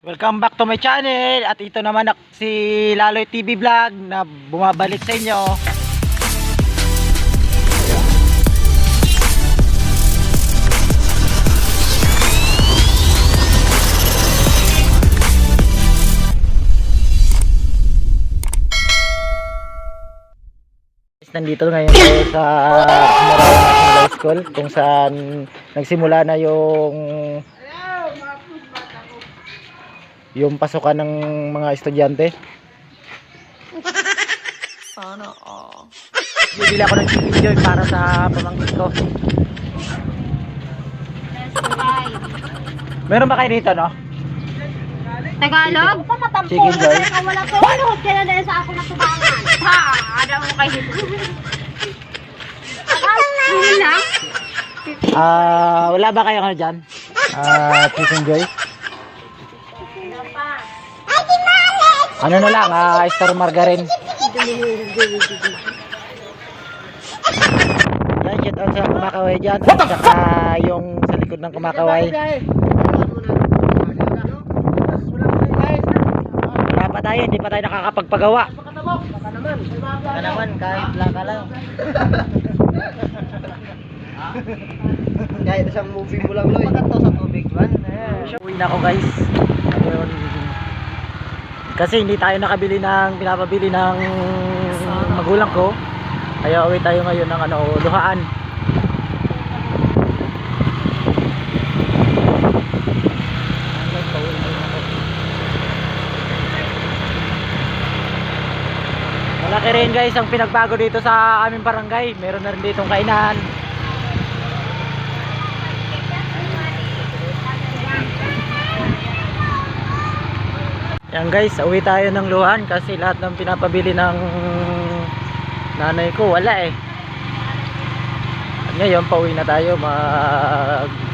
Welcome back to my channel at ito naman si Laloy TV Vlog na bumabalik sa inyo. Nandito ngayon sa National High School kung saan nagsimula na yung yung pasukan ng mga estudyante. Sana all. Bibili ako ng chicken joy para sa pamangkin ko. Meron ba kayo dito, no? Tagalog? Chicken joy. Wala ko. Ko kaya na sa ako natubangan? Ha! Ada mo kayo. Ano lang? Ah, wala ba kayo ano dyan? Ah, chicken joy. Ano na lang, ah, star margarine. Yan, shout out sa kumakaway dyan. At saka yung sa likod ng kumakaway. Wala pa tayo, hindi pa tayo nakakapagpagawa. Baka naman, kahit laka lang. Kahit isang movie mo lang, Loy. Pagkato sa tubig man. Uwi na ako guys. Kasi hindi tayo nakabili ng pinapabili ng magulang ko. Kaya uwi tayo ngayon ng ano, luhaan. Malaki rin guys ang pinagbago dito sa aming barangay. Meron na rin ditong kainan. Yan guys, uwi tayo ng luhan kasi lahat ng pinapabili ng nanay ko wala eh. At ngayon, pauwi na tayo mag